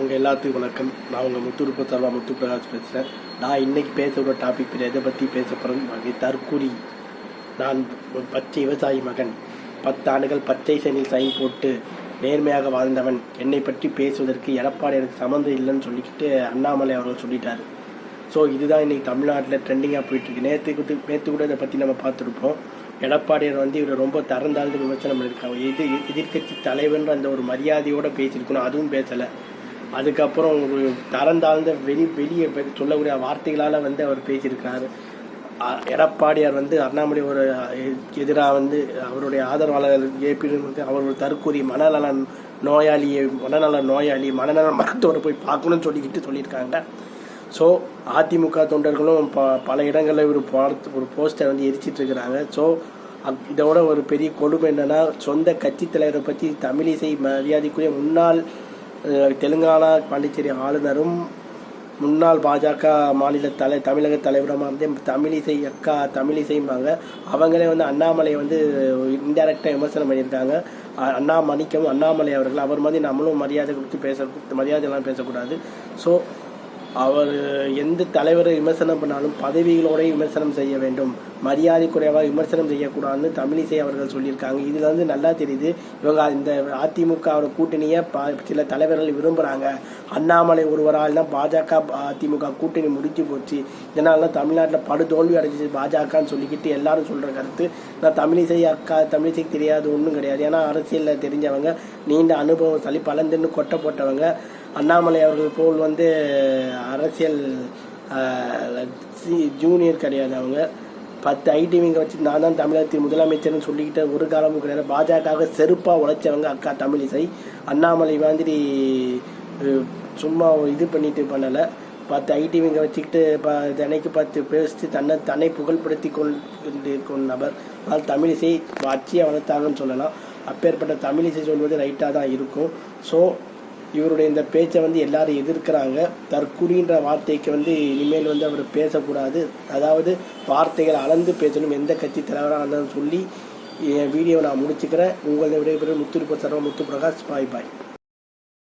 உங்கள் எல்லாத்துக்கும் வணக்கம். நான் உங்கள் முத்துருப்ப சர்வா முத்து பிரகாஷ் பேசுகிறேன் நான் இன்றைக்கி பேசுகிற டாபிக் எதை பற்றி பேச போகிறேன் தற்கூரி. நான் ஒரு பச்சை விவசாயி மகன். பத்து ஆண்டுகள் பச்சை சனில் சைன் போட்டு நேர்மையாக வாழ்ந்தவன். என்னை பற்றி பேசுவதற்கு எடப்பாடி எனக்கு சம்மந்தம் இல்லைன்னு சொல்லிக்கிட்டு அண்ணாமலை அவர்கள் சொல்லிட்டார். ஸோ இதுதான் இன்றைக்கி தமிழ்நாட்டில் ட்ரெண்டிங்காக போயிட்டுருக்கு. நேற்று கூட நேற்று கூட இதை பற்றி நம்ம பார்த்துருப்போம். எடப்பாடியார் வந்து இவர் ரொம்ப தரந்தாழ்ந்து விமர்சனம் பண்ணியிருக்காங்க இது எதிர்க்கட்சி தலைவன்ற அந்த ஒரு மரியாதையோடு பேசியிருக்கணும். அதுவும் பேசலை. அதுக்கப்புறம் ஒரு தரந்தாழ்ந்த வெளி வெளியே சொல்லக்கூடிய வார்த்தைகளால் வந்து அவர் பேசியிருக்காரு. எடப்பாடியார் வந்து அண்ணாமலை ஒரு எதிராக வந்து அவருடைய ஆதரவாளர் ஏபி வந்து அவர் ஒரு தற்கூறி மனநல நோயாளியை மனநல நோயாளி மனநல மருத்துவரை போய் பார்க்கணும்னு சொல்லிக்கிட்டு சொல்லியிருக்காங்க. ஸோ அதிமுக தொண்டர்களும் ப பல இடங்களில் ஒரு பாடத்து ஒரு போஸ்டர் வந்து எரிச்சிட்டு இருக்கிறாங்க. ஸோ இதோட ஒரு பெரிய கொடுமை என்னென்னா சொந்த கட்சி தலைவரை பற்றி தமிழிசை மரியாதைக்குரிய முன்னாள் தெலுங்கானா பாண்டிச்சேரி ஆளுநரும் முன்னாள் பாஜக மாநில தலை தமிழக தலைவரமாக இருந்து தமிழிசை அக்கா தமிழிசைம்பாங்க. அவங்களே வந்து அண்ணாமலையை வந்து இன்டெரக்டாக விமர்சனம் பண்ணியிருக்காங்க. அண்ணா மணிக்கவும் அண்ணாமலை அவர்கள் அவர் மாதிரி நம்மளும் மரியாதை கொடுத்து பேச மரியாதைலாம் பேசக்கூடாது. ஸோ அவர் எந்த தலைவரை விமர்சனம் பண்ணாலும் பதவிகளோட விமர்சனம் செய்ய வேண்டும். மரியாதை குறைவாக விமர்சனம் செய்யக்கூடாதுன்னு தமிழிசை அவர்கள் சொல்லியிருக்காங்க. இதில் வந்து நல்லா தெரியுது. இவங்க இந்த அதிமுக கூட்டணியை ப- சில தலைவர்கள் விரும்புகிறாங்க அண்ணாமலை ஒருவரால் தான் பாஜக அதிமுக கூட்டணி முடிஞ்சு போச்சு. இதனால தான் தமிழ்நாட்டில் படுதோல்வி அடைஞ்சிச்சு பாஜகன்னு சொல்லிக்கிட்டு எல்லாரும் சொல்கிற கருத்து. நான் தமிழிசை அக்கா தமிழிசைக்கு தெரியாது ஒன்றும் கிடையாது. ஏன்னா அரசியலில் தெரிஞ்சவங்க நீண்ட அனுபவம் சளி பலந்துன்னு கொட்டை போட்டவங்க அண்ணாமலை அவர்கள் போல் வந்து அரசியல் சி- ஜூனியர் கிடையாது அவங்க. பத்து ஐடிவிங்க வச்சு நான் தான் தமிழகத்தின் முதலமைச்சர்னு சொல்லிக்கிட்ட ஒரு காலமும் கிடையாது. பாஜக செருப்பாக உழைச்சவங்க அக்கா தமிழிசை. அண்ணாமலை மாதிரி சும்மா இது பண்ணிட்டு பண்ணலை. பத்து ஐடிவிங்க வச்சுக்கிட்டு ப தினைக்கு பார்த்து பேசிட்டு தன்னை தன்னை புகழ்படுத்தி கொண்டிருக்கும் நபர். ஆனால் தமிழிசை ஆட்சியை வளர்த்தாங்கன்னு சொல்லலாம். அப்பேற்பட்ட தமிழிசை சொல்வது ரைட்டாக தான் இருக்கும். ஸோ இவருடைய இந்த பேச்சை வந்து எல்லாரும் எதிர்க்கிறாங்க. தற்குறின்ற வார்த்தைக்கு வந்து இனிமேல் வந்து அவர் பேசக்கூடாது. அதாவது வார்த்தைகள் அளந்து பேசணும். எந்த கட்சி தலைவராக இருந்தாலும் சொல்லி என் வீடியோவை நான் முடிச்சுக்கிறேன். உங்களை விடைபெறும் முத்துருப்ப சர்வ முத்து பிரகாஷ் பாய் பாய்.